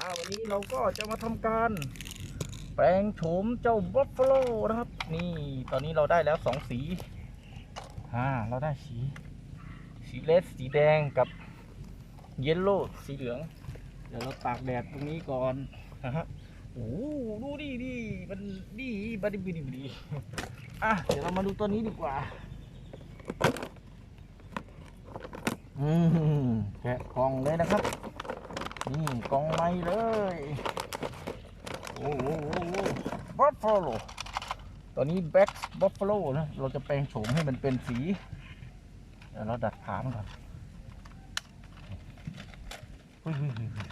อ่าวันนี้เราก็จะมาทำการแปลงโฉมเจ้าบัฟฟาโลนะครับ นี่ตอนนี้เราได้แล้วสองสีอ่าเราได้สี สีเลสสีแดงกับเยลโล่สีเหลือง เดี๋ยวเราตากแดดตรงนี้ก่อนนะฮะโอ้โหดูดิดิมันดีบัดดีบัดดีบัดดีอะเดี๋ยวเรามาดูตัวนี้ดีกว่า อืมแกะกล่องเลยนะครับ นี่กล่องใหม่เลย โอ้โหบัฟฟาโลตอนนี้แบ็กบัฟฟาโลนะ เราจะแปลงโฉมให้มันเป็นสี เดี๋ยวเราดัดขามันก่อนเฮ้ยเฮ้ยเฮ้ยเฮ้ย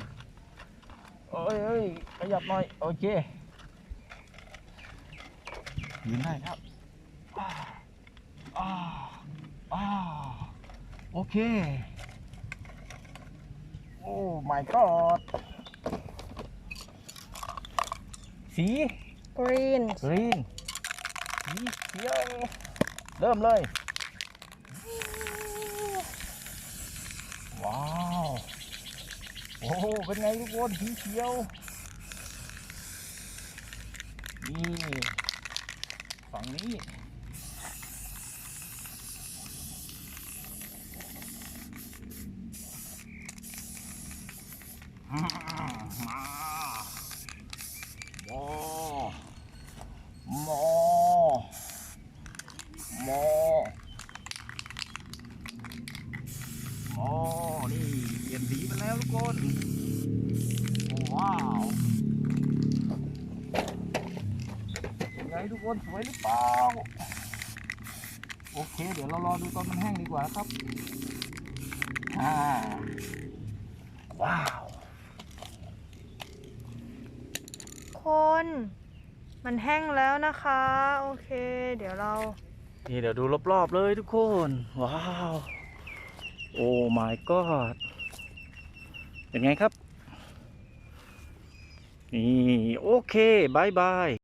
โอ้ยเอ้ยขยับหน่อย โอเคยืนได้ครับอ้าอ้าอ้าโอเค โอ้ my god สี green กรีนสีเขียว เริ่มเลย ว้าว โอ้โหเป็นไงทุกคนสีเขียว นี่ ฝั่งนี้ มามาโมโมโมโมนี่เปลี่ยนสีไปแล้วทุกคนว้าวเป็นไงทุกคนสวยหรือเปล่าโอเค เดี๋ยวเรารอดูตอนมันแห้งดีกว่าครับ อ่า ว้าว คน มันแห้งแล้วนะคะ โอเค เดี๋ยวเรา นี่เดี๋ยวดูรอบๆเลยทุกคน ว้าว โอ้ my god เป็นไงครับ นี่ โอเคบายบาย